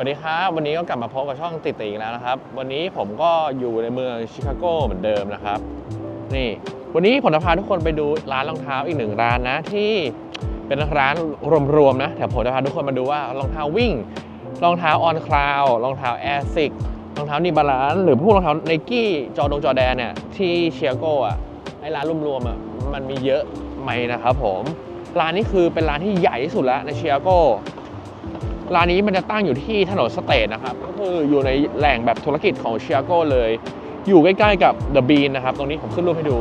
วัสดีครับ วันนี้ก็กลับมาพบกับช่องติดติอีกแล้วนะครับ วันนี้ผมก็อยู่ในเมืองชิคาโกเหมือนเดิมนะครับ นี่วันนี้ผมจะพาทุกคนไปดูร้านรองเท้าอีกหนึ่งร้านนะที่เป็นร้านรวมๆนะแต่ผมจะพาทุกคนมาดูว่ารองเท้าวิ่ง รองเท้าออนคลาวรองเท้าแอร์ซิกรองเท้านิบาลานหรือพวกรองเท้าไนกี้จอดงจอแดนเนี่ยที่เชียโกอะไอร้านรวมๆอะมันมีเยอะไหมนะครับผมร้านนี้คือเป็นร้านที่ใหญ่ที่สุดแล้วในเชียโก ร้านนี้มันจะตั้งอยู่ที่ถนนสเตทนะครับ ก็คืออยู่ในแหล่งแบบธุรกิจของเชียโกเลย อยู่ใกล้ๆกับ The Bean นะครับ ตรงนี้ผมขึ้นรูปให้ดู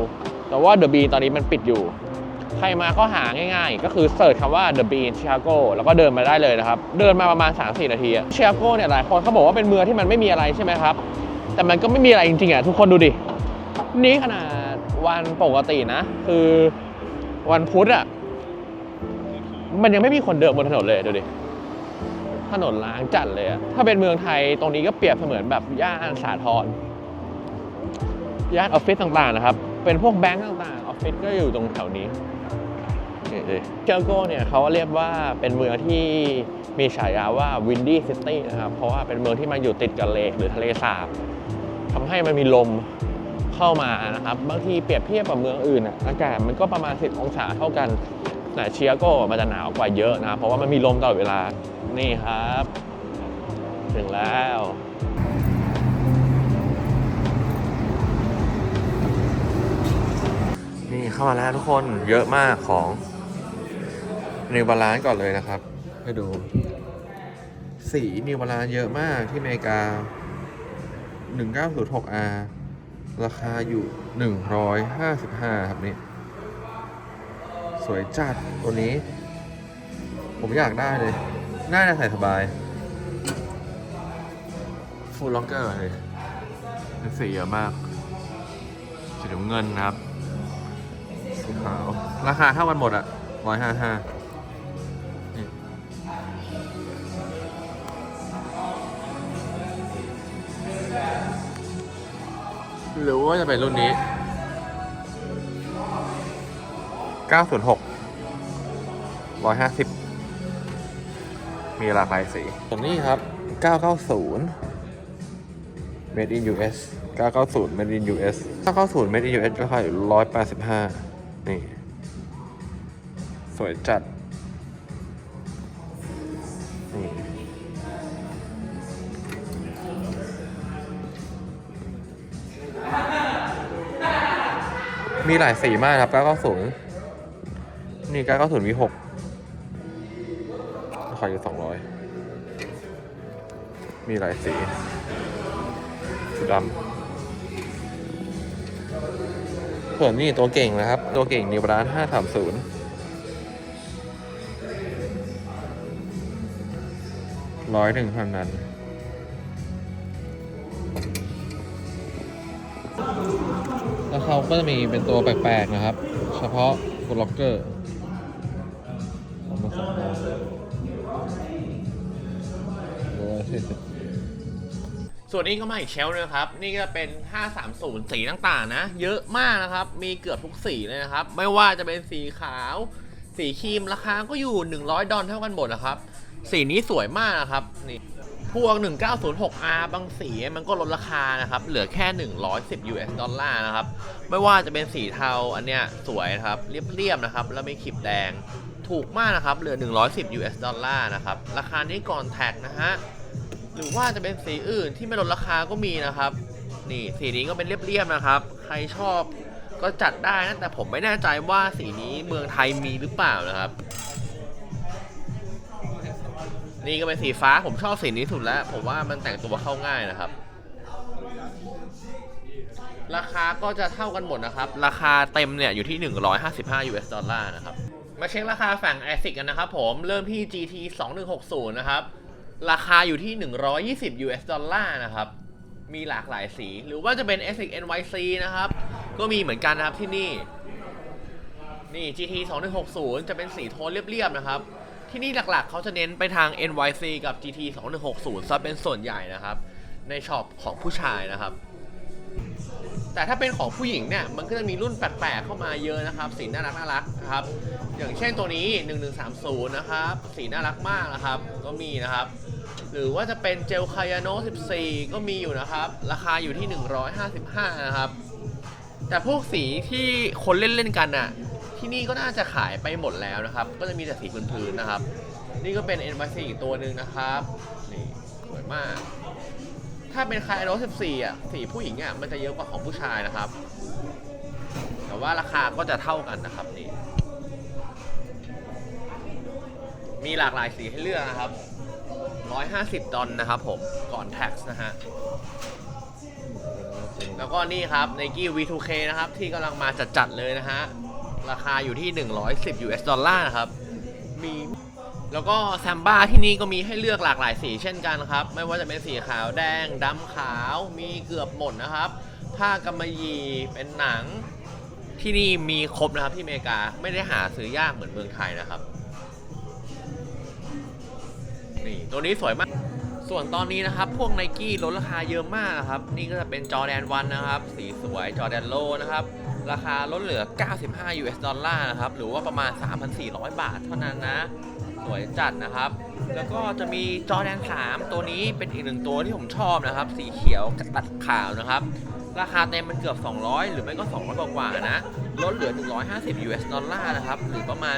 แต่ว่า The Bean ตอนนี้มันปิดอยู่ ใครมาก็หาง่ายๆ ก็คือเสิร์ชคำว่า The Bean Chicago แล้วก็เดินมาได้เลยนะครับ เดินมาประมาณ 3-4 นาทีเชียโกเนี่ยหลายคนเขาบอกว่าเป็นเมืองที่มันไม่มีอะไรใช่ไหมครับ แต่มันก็ไม่มีอะไรจริงๆอะทุกคนดูดิ นี่ขนาดวันปกตินะ คือวันพุธอะ มันยังไม่มีคนเดินบนถนนเลยดูดิ ถนนล้างจัดเลยอะถ้าเป็นเมืองไทยตรงนี้ก็เปรียบเสมือนแบบย่านสาทรย่านออฟฟิศต่างๆนะครับ เป็นพวกแบงก์ต่างๆออฟฟิศก็อยู่ตรงแถวนี้เลยเชียโก้เนี่ยเขาเรียกว่าเป็นเมืองที่มีฉายาว่าวินดี้ซิตี้นะครับ เพราะว่าเป็นเมืองที่มันอยู่ติดกับเลกหรือทะเลสาบทำให้มันมีลมเข้ามานะครับ บางทีเปรียบเทียบกับเมืองอื่นอากาศมันก็ประมาณ 10 องศาเท่ากัน แต่เชียโกมันจะหนาวกว่าเยอะนะ เพราะว่ามันมีลมตลอดเวลา นี่ครับ ถึงแล้วนี่เข้ามาแล้วทุกคนเยอะมากของนิวบาลานก่อนเลยนะครับ ให้ดู สีนิวบาลานเยอะมากที่อเมริกา 1906R ราคาอยู่ 155 ครับนี่ สวยจัดตัวนี้ ผมอยากได้เลย น่าจะใส่สบาย ฟูลล็อกเกอร์เลยเป็นสีเยอะมาก สีน้ำเงินนะครับ สีขาว ราคาเท่ากันหมดอะร้อยห้าห้าหรือว่าจะเป็นรุ่นนี้ 906 150 มีหลากหลายสีส่วนนี้ครับ 990 Made in US 990 Made in US 990 Made in US ราคาอยู่185 นี่ สวยจัด นี่มีหลายสีมากครับ990 นี่990 V6 ราคาอยู่200มีหลายสีสีดำส่วนนี่ตัวเก่งนะครับ ตัวเก่งนิวบร้าน530ร้อยหนึ่งเท่านั้นแล้วเขาก็จะมีเป็นตัวแปลกๆนะครับ เฉพาะฟูลล็อกเกอร์ ส่วนนี้ก็มาอีกเชลฟ์นะครับ นี่ก็เป็น 530 สีต่างๆนะ เยอะมากนะครับ มีเกือบทุกสีเลยนะครับ ไม่ว่าจะเป็นสีขาว สีครีมราคาก็อยู่ 100 ดอลเท่ากันหมดนะครับ สีนี้สวยมากนะครับ นี่พวก 1906R บางสีมันก็ลดราคานะครับ เหลือแค่ 110 US ดอลลาร์นะครับ ไม่ว่าจะเป็นสีเทาอันเนี้ยสวยนะครับ เรียบๆนะครับ แล้วไม่ขีดแดง ถูกมากนะครับ เหลือ 110 US ดอลลาร์นะครับ ราคานี้ก่อนแท็กนะฮะ หรือว่าจะเป็นสีอื่นที่ไม่ลดราคาก็มีนะครับ นี่สีนี้ก็เป็นเรียบๆนะครับ ใครชอบก็จัดได้นะ แต่ผมไม่แน่ใจว่าสีนี้เมืองไทยมีหรือเปล่านะครับ นี่ก็เป็นสีฟ้าผมชอบสีนี้สุดแล้ว ผมว่ามันแต่งตัวเข้าง่ายนะครับ ราคาก็จะเท่ากันหมดนะครับ ราคาเต็มเนี่ยอยู่ที่ 155 US ดอลลาร์นะครับ มาเช็คราคาฝั่ง ASIC กันนะครับผม เริ่มที่ GT 2160 นะครับ ราคาอยู่ที่ 120 US ดอลลาร์นะครับ มีหลากหลายสี หรือว่าจะเป็น ASIC NYC นะครับ ก็มีเหมือนกันนะครับที่นี่ นี่ GT 2160 จะเป็นสีโทนเรียบๆ นะครับ ที่นี่หลักๆ เขาจะเน้นไปทาง NYC กับ GT 2160ซะเป็นส่วนใหญ่นะครับ ในช็อปของผู้ชายนะครับแต่ถ้าเป็นของผู้หญิงเนี่ยมันก็จะมีรุ่นแปลกๆเข้ามาเยอะนะครับสีน่ารักน่ารักนะครับ อย่างเช่นตัวนี้ 1130 นะครับ สีน่ารักมากนะครับ ก็มีนะครับ หรือว่าจะเป็นเจลคายาโน14 ก็มีอยู่นะครับ ราคาอยู่ที่ 155 นะครับ แต่พวกสีที่คนเล่นเล่นกันน่ะ ที่นี่ก็น่าจะขายไปหมดแล้วนะครับ ก็จะมีแต่สีพื้นๆนะครับ นี่ก็เป็น NYC อีกตัวหนึ่งนะครับ นี่สวยมาก ถ้าเป็นคายาโน14 อะ สีผู้หญิงอะ มันจะเยอะกว่าของผู้ชายนะครับ แต่ว่าราคาก็จะเท่ากันนะครับนี่ มีหลากหลายสีให้เลือกนะครับ 150 ดอลนะครับผม ก่อนแท็กนะฮะ แล้วก็นี่ครับ Nike V2K นะครับ ที่กำลังมาจัดๆเลยนะฮะ ราคาอยู่ที่ 110 US ดอลลาร์นะครับ มีแล้วก็แซมบ้าที่นี่ก็มีให้เลือกหลากหลายสีเช่นกันครับ ไม่ว่าจะเป็นสีขาวแดงดำขาวมีเกือบหมดนะครับ ผ้ากำมะหยี่เป็นหนังที่นี่มีครบนะครับที่อเมริกาไม่ได้หาซื้อยากเหมือนเมืองไทยนะครับ นี่ตัวนี้สวยมาก ส่วนตอนนี้นะครับ พวกไนกี้ลดราคาเยอะมากครับ นี่ก็จะเป็นจอแดนวันนะครับ สีสวยจอแดนโลนะครับ ราคาลดเหลือ 95 US ดอลลาร์นะครับ หรือว่าประมาณ 3,400 บาทเท่านั้นนะ สวยจัดนะครับ แล้วก็จะมีจอแดน 3 ตัวนี้เป็นอีกหนึ่งตัวที่ผมชอบนะครับ สีเขียวกับตัดขาวนะครับราคาเต็มมันเกือบ 200 หรือไม่ก็ 200 กว่าๆนะ ลดเหลือ 150 US ดอลลาร์นะครับ หรือประมาณ